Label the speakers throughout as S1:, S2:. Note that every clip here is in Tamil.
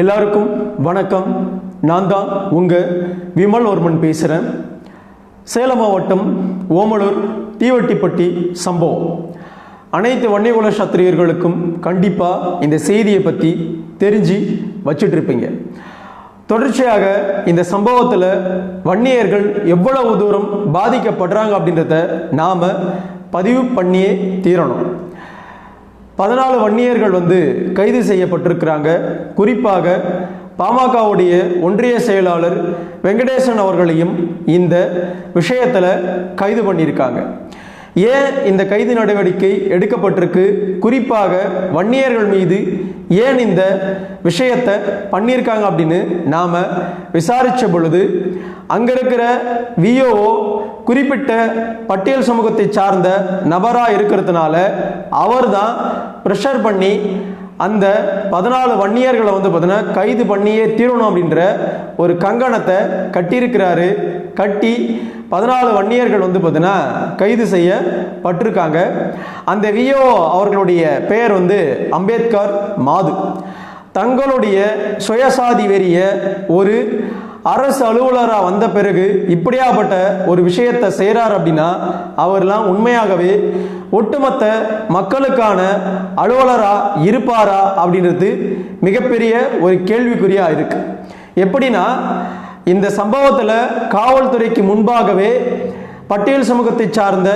S1: எல்லாருக்கும் வணக்கம். நான் தான் உங்கள் விமல்வர்மன் பேசுகிறேன் சேலம் மாவட்டம் ஓமலூர் தீவட்டிப்பட்டி சம்பவம். அனைத்து வன்னியகுல சத்திரியர்களுக்கும் கண்டிப்பாக இந்த செய்தியை பற்றி தெரிஞ்சு வச்சிட்ருப்பீங்க தொடர்ச்சியாக இந்த சம்பவத்தில் வன்னியர்கள் எவ்வளவு தூரம் பாதிக்கப்படுறாங்க அப்படின்றத நாம் பதிவு பண்ணியே தீரணும். பதினாலு வன்னியர்கள் வந்து கைது செய்யப்பட்டிருக்கிறாங்க. குறிப்பாக பாமகவுடைய ஒன்றிய செயலாளர் வெங்கடேசன் அவர்களையும் இந்த விஷயத்தில் கைது பண்ணியிருக்காங்க. ஏன் இந்த கைது நடவடிக்கை எடுக்கப்பட்டிருக்கு? குறிப்பாக வன்னியர்கள் மீது ஏன் இந்த விஷயத்தை பண்ணியிருக்காங்க அப்படின்னு நாம் விசாரித்த பொழுது அங்கே இருக்கிற விஓஓ குறிப்பிட்ட பட்டியல் சமூகத்தை சார்ந்த நபராக இருக்கிறதுனால அவர் தான் ப்ரெஷர் பண்ணி அந்த பதினாலு வன்னியர்களை வந்து பார்த்தீங்கன்னா கைது பண்ணியே தீரணும் அப்படின்ற ஒரு கங்கணத்தை கட்டியிருக்கிறாரு. கட்டி பதினாலு வன்னியர்கள் வந்து பார்த்தீங்கன்னா கைது செய்யப்பட்டிருக்காங்க அந்த விஓ அவர்களுடைய பெயர் வந்து அம்பேத்கர் மாது. தங்களுடைய சுயசாதி வெறிய ஒரு அரசு அலுவலராக வந்த பிறகு இப்படியாப்பட்ட ஒரு விஷயத்தை செய்கிறார் அப்படின்னா அவர்லாம் உண்மையாகவே ஒட்டுமொத்த மக்களுக்கான அலுவலராக இருப்பாரா அப்படின்றது மிகப்பெரிய ஒரு கேள்விக்குறியாக இருக்குது எப்படின்னா இந்த சம்பவத்தில் காவல்துறைக்கு முன்பாகவே பட்டியல் சமூகத்தை சார்ந்த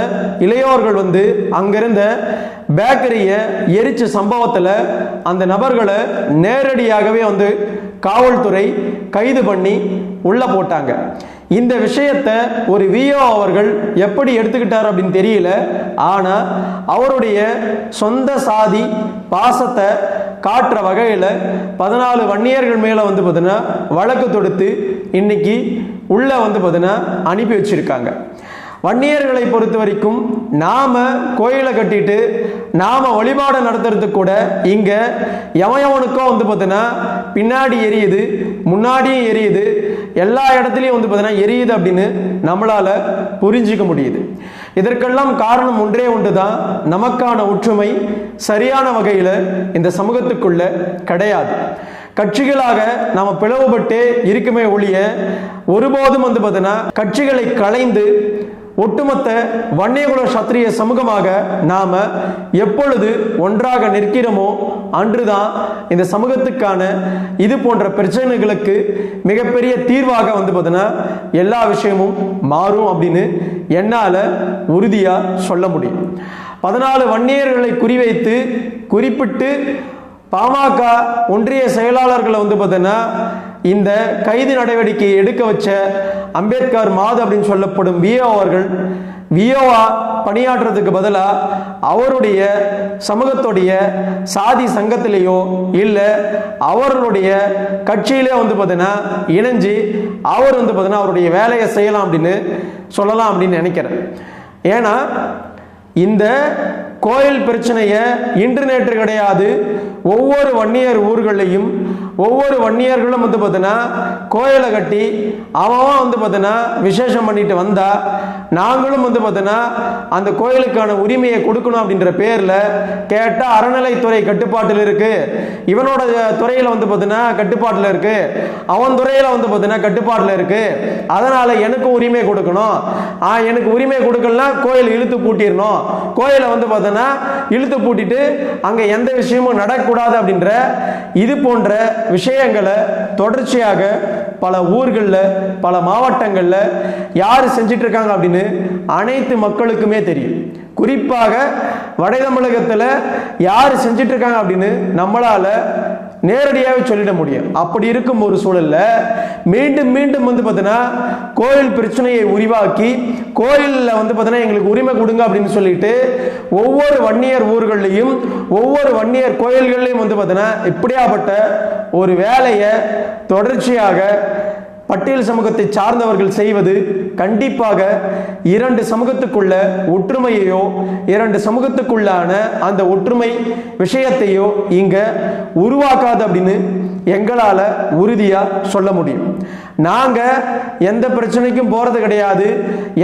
S1: இளையோர்கள் வந்து அங்கிருந்த பேக்கரியை எரிச்ச சம்பவத்தில் அந்த நபர்களை நேரடியாகவே வந்து காவல்துறை கைது பண்ணி உள்ள போட்டாங்க. இந்த விஷயத்தை ஒரு விஓ அவர்கள் எப்படி எடுத்துக்கிட்டார் அப்படின்னு தெரியல. ஆனால் அவருடைய சொந்த சாதி பாசத்தை காட்டுற வகையில் பதினாலு வன்னியர்கள் மேலே வந்து பார்த்தீங்கன்னா வழக்கு தொடுத்து இன்னைக்கு உள்ளே வந்து பார்த்தீங்கன்னா அனுப்பி வச்சுருக்காங்க. வன்னியர்களை பொறுத்த வரைக்கும் நாம் கோயிலை கட்டிட்டு நாம் வழிபாடு நடத்துறதுக்கு கூட இங்கே எவயவனுக்கும் வந்து பார்த்தீங்கன்னா பின்னாடி எரியுது முன்னாடியும் எரியுது எல்லா இடத்துலையும் வந்து பார்த்தீங்கன்னா எரியுது அப்படின்னு நம்மளால் புரிஞ்சிக்க முடியுது. இதற்கெல்லாம் காரணம் ஒன்றே ஒன்று தான் நமக்கான ஒற்றுமை சரியான வகையில் இந்த சமூகத்துக்குள்ள கிடையாது. கட்சிகளாக நாம பிளவுபட்டே இருக்குமே ஒழிய ஒருபோதும் வந்து பார்த்தீங்கன்னா கட்சிகளை களைந்து ஒட்டுமொத்த வன்னியகுல சத்திரிய சமூகமாக நாம் எப்பொழுது ஒன்றாக நிற்கிறோமோ அன்றுதான் இந்த சமூகத்துக்கான இது போன்ற பிரச்சனைகளுக்கு மிகப்பெரிய தீர்வாக வந்து பார்த்தீங்கன்னா எல்லா விஷயமும் மாறும் அப்படின்னு என்னால் உறுதியாக சொல்ல முடியும். பதினாலு வன்னியர்களை குறிவைத்து குறிப்பிட்டு பாமக ஒன்றிய செயலாளர்களை வந்து பார்த்தீங்கன்னா இந்த கைது நடவடிக்கை எடுக்க வச்ச அம்பேத்கர் மாது அப்படின்னு சொல்லப்படும் விஓ அவர்கள் விஓவா பணியாற்றுறதுக்கு பதிலாக அவருடைய சமூகத்துடைய சாதி சங்கத்திலேயோ இல்லை அவர்களுடைய கட்சியிலே வந்து பார்த்தீங்கன்னா இணைஞ்சு அவர் வந்து பார்த்தீங்கன்னா அவருடைய வேலையை செய்யலாம் அப்படின்னு சொல்லலாம் அப்படின்னு நினைக்கிறேன். ஏன்னா இந்த கோயில் பிரச்சனையை இன்டர்நெட் கிடையாது. ஒவ்வொரு வன்னியர் ஊர்களையும் ஒவ்வொரு வன்னியர்களும் வந்து பார்த்தீங்கன்னா கோயிலை கட்டி அவன் வந்து பார்த்தீங்கன்னா விசேஷம் பண்ணிட்டு வந்தா நாங்களும் வந்து பார்த்தீங்கன்னா அந்த கோயிலுக்கான உரிமையை கொடுக்கணும் அப்படின்ற பேரில் கேட்டால் அறநிலைத்துறை கட்டுப்பாட்டில் இருக்கு. இவனோட துறையில் வந்து பார்த்தீங்கன்னா கட்டுப்பாட்டில் இருக்கு. அவன் துறையில் வந்து பார்த்தீங்கன்னா கட்டுப்பாட்டில் இருக்கு. அதனால எனக்கு உரிமை கொடுக்கணும். எனக்கு உரிமை கொடுக்கலாம் கோயில் இழுத்து பூட்டிடணும். கோயிலை வந்து பார்த்தீங்கன்னா இழுத்து பூட்டிட்டு அங்கே எந்த விஷயமும் நடக்கக்கூடாது அப்படின்ற இது போன்ற விஷயங்களை தொடர்ச்சியாக பல ஊர்களில் பல மாவட்டங்களில் யார் செஞ்சிட்ருக்காங்க அப்படின்னு அனைத்து மக்களுக்குமே தெரியும். குறிப்பாக வட தமிழகத்தில் யார் செஞ்சிட்ருக்காங்க அப்படின்னு நம்மளால் நேரடியாகவே சொல்லிட முடியும். அப்படி இருக்கும் ஒரு சூழல்ல மீண்டும் மீண்டும் வந்து பார்த்தீங்கன்னா கோயில் பிரச்சனையை உருவாக்கி கோயிலில் வந்து பார்த்தீங்கன்னா எங்களுக்கு உரிமை கொடுங்க அப்படின்னு சொல்லிட்டு ஒவ்வொரு வன்னியர் ஊர்கள்லையும் ஒவ்வொரு வன்னியர் கோயில்கள்லையும் வந்து பார்த்தீங்கன்னா இப்படியாப்பட்ட ஒரு வேலையை தொடர்ச்சியாக பட்டியல் சமூகத்தை சார்ந்தவர்கள் செய்வது கண்டிப்பாக இரண்டு சமூகத்துக்குள்ள ஒற்றுமையையோ இரண்டு சமூகத்துக்குள்ளான அந்த ஒற்றுமை விஷயத்தையோ இங்க உருவாக்காது அப்படின்னு எங்களால் உறுதியாக சொல்ல முடியும். நாங்கள் எந்த பிரச்சனைக்கும் போகிறது கிடையாது.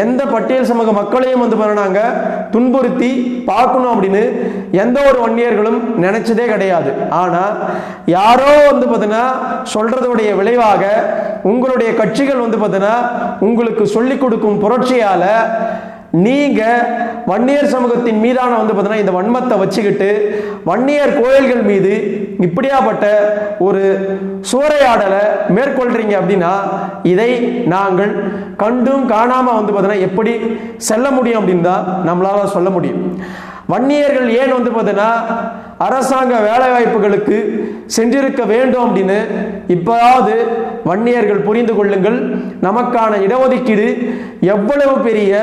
S1: எந்த பட்டியல் சமூக மக்களையும் வந்து நாங்கள் துன்புறுத்தி பார்க்கணும் அப்படின்னு எந்த ஒரு வன்னியர்களும் நினச்சதே கிடையாது. ஆனால் யாரோ வந்து பார்த்தீங்கன்னா சொல்கிறதுடைய விளைவாக உங்களுடைய கட்சிகள் வந்து பார்த்தீங்கன்னா உங்களுக்கு சொல்லிக் கொடுக்கும் புரட்சியால் நீங்க வன்னியர் சமூகத்தின் மீதான வந்து பார்த்தீங்கன்னா இந்த வன்மத்தை வச்சுக்கிட்டு வன்னியர் கோயில்கள் மீது இப்படியாப்பட்ட ஒரு சூறையாடலை மேற்கொள்றீங்க அப்படின்னா இதை நாங்கள் கண்டும் காணாம வந்து பார்த்தீங்கன்னா எப்படி செல்ல முடியும் அப்படின்னு தான் நம்மளால சொல்ல முடியும். வன்னியர்கள் ஏன் வந்து பார்த்தீங்கன்னா அரசாங்க வேலைவாய்ப்புகளுக்கு சென்றிருக்க வேண்டும் அப்படின்னு இப்போதாவது வன்னியர்கள் புரிந்து கொள்ளுங்கள். நமக்கான இடஒதுக்கீடு எவ்வளவு பெரிய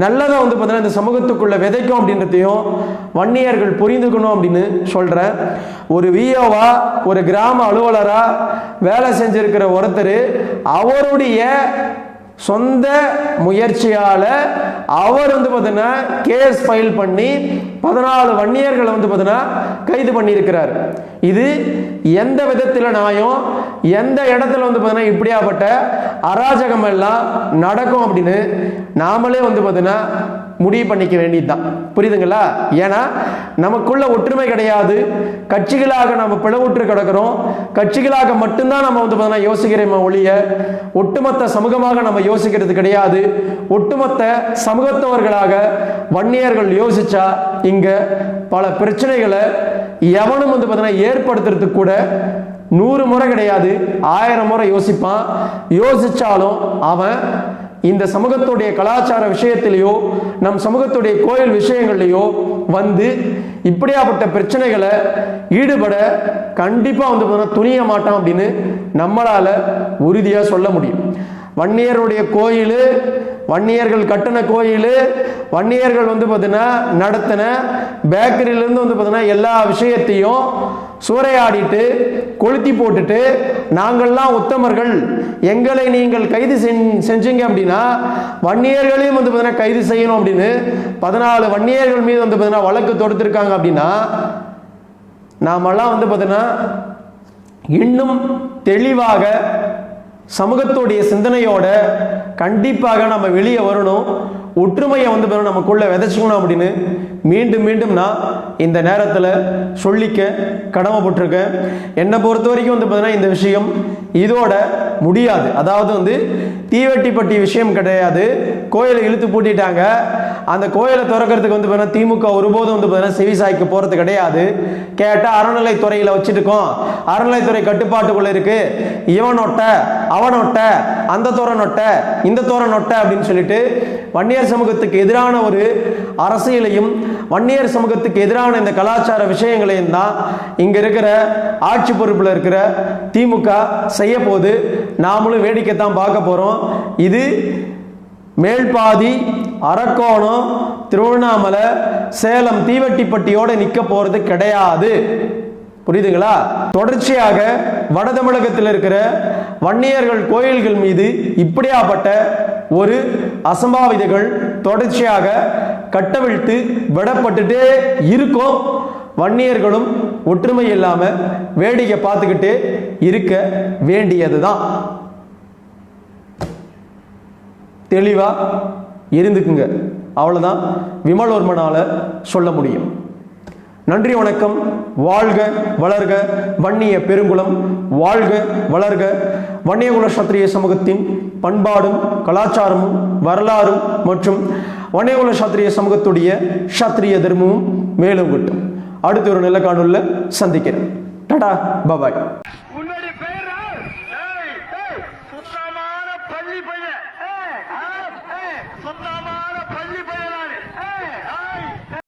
S1: நல்லதை வந்து பார்த்தீங்கன்னா இந்த சமூகத்துக்குள்ளே விதைக்கும் அப்படின்றதையும் வன்னியர்கள் புரிந்துக்கணும் அப்படின்னு சொல்கிறேன் ஒரு விஓவா ஒரு கிராம அலுவலராக வேலை செஞ்சிருக்கிற ஒருத்தர் அவருடைய சொந்த முயற்சியால் அவர் வந்து பார்த்தீங்கன்னா கேஸ் ஃபைல் பண்ணி பதினாலு வன்னியர்களை வந்து பார்த்தீங்கன்னா கைது பண்ணியிருக்கிறார். இது எந்த விதத்தில் நாயும் எந்த இடத்துல வந்து பார்த்தீங்கன்னா இப்படியாப்பட்ட அராஜகம் எல்லாம் நடக்கும் அப்படின்னு நாமளே வந்து பார்த்தீங்கன்னா முடிவு பண்ணிக்க வேண்டியதுதான். புரியுதுங்களா? ஏன்னா நமக்குள்ள ஒற்றுமை கிடையாது. கட்சிகளாக நம்ம பிளவுற்று கிடக்கிறோம். கட்சிகளாக மட்டும்தான் நம்ம வந்து பார்த்தீங்கன்னா யோசிக்கிறோம் ஒழிய ஒட்டுமொத்த சமூகமாக நம்ம யோசிக்கிறது கிடையாது. ஒட்டுமொத்த சமூகத்தவர்களாக வன்னியர்கள் யோசிச்சா இங்க பல பிரச்சனைகளை எவனும் வந்து பார்த்தீங்கன்னா ஏற்படுத்துறதுக்கு கூட நூறு முறை கிடையாது ஆயிரம் முறை யோசிப்பான். யோசிச்சாலும் அவன் இந்த சமூகத்துடைய கலாச்சார விஷயத்திலேயோ நம் சமூகத்துடைய கோயில் விஷயங்கள்லையோ வந்து இப்படியாப்பட்ட பிரச்சனைகளை ஈடுபட கண்டிப்பாக வந்து பார்த்தீங்கன்னா துணிய மாட்டான் அப்படின்னு நம்மளால் உறுதியாக சொல்ல முடியும். வன்னியருடைய கோயில் வன்னியர்கள் கட்டின கோயில் வன்னியர்கள் வந்து பார்த்தீங்கன்னா நடத்தின பேக்கரியிலேருந்து வந்து பார்த்தீங்கன்னா எல்லா விஷயத்தையும் சூறையாடிட்டு கொளுத்தி போட்டுட்டு நாங்கள்லாம் உத்தமர்கள். எங்களை நீங்கள் கைது செஞ்சீங்க அப்படின்னா வன்னியர்களையும் வந்து பார்த்தீங்கன்னா கைது செய்யணும் அப்படின்னு பதினாலு வன்னியர்கள் மீது வந்து பார்த்தீங்கன்னா வழக்கு தொடுத்திருக்காங்க அப்படின்னா நாமெல்லாம் வந்து பார்த்தீங்கன்னா இன்னும் தெளிவாக சமூகத்துடைய சிந்தனையோட கண்டிப்பாக நம்ம வெளியே வரணும். ஒற்றுமையை வந்து பாருங்க நமக்குள்ள விதைச்சிக்கணும் அப்படின்னு மீண்டும் மீண்டும் நான் இந்த நேரத்தில் சொல்லிக்க கடமைப்பட்டிருக்கேன் என்னை பொறுத்த வரைக்கும் வந்து பார்த்தீங்கன்னா இந்த விஷயம் இதோட முடியாது. அதாவது வந்து தீவெட்டிப்பட்டி விஷயம் கிடையாது. கோயிலை இழுத்து பூட்டிட்டாங்க. அந்த கோயிலை திறக்கிறதுக்கு வந்து பார்த்தீங்கன்னா திமுக ஒருபோதும் வந்து பார்த்தீங்கன்னா செவிசாய்க்கு போகிறது கிடையாது. கேட்டால் அறநிலைத்துறையில் வச்சுருக்கோம். அறநிலைத்துறை கட்டுப்பாட்டுக்குள்ளே இருக்குது இவனொட்டை அவனொட்ட அந்த தோர நொட்டை இந்த தோர நொட்டை அப்படின்னு சொல்லிட்டு வன்னியர் சமூகத்துக்கு எதிரான ஒரு அரசியலையும் வன்னியர் சமூகத்துக்கு எதிரான இந்த கலாச்சார விஷயங்களையும் தான் இங்க இருக்கிற ஆட்சி பொறுப்பில் இருக்கிற திமுக செய்ய போது நாமளும் வேடிக்கை தான் பார்க்க போறோம். இது மேல்பாதி அரக்கோணம் திருவண்ணாமலை சேலம் தீவெட்டிப்பட்டியோடு நிக்க போறது கிடையாது. புரியுதுங்களா? தொடர்ச்சியாக வட தமிழகத்தில் இருக்கிற வன்னியர்கள் கோயில்கள் மீது இப்படியாப்பட்ட ஒரு அசம்பாவிதங்கள் தொடர்ச்சியாக கட்டவிழ்த்து விடப்பட்டுட்டே இருக்கும். வன்னியர்களும் ஒற்றுமை இல்லாமல் வேடிக்கை பார்த்துக்கிட்டே இருக்க வேண்டியது தான் தெளிவாக இருந்துக்குங்க அவ்வளோதான் விமலோர்மனால் சொல்ல முடியும். நன்றி வணக்கம். வாழ்க வளர்க. வன்னிய பெருங்குளம் வாழ்க வளர்க. வன்னியகுல சத்திரிய சமூகத்தின் பண்பாடும் கலாச்சாரமும் வரலாறும் மற்றும் வன்னியகுல சத்திரிய சமூகத்துடைய சத்திரிய தர்மமும் மேலும் கிட்டும். அடுத்த ஒரு நல்ல சந்திக்கிறேன். Tata bye.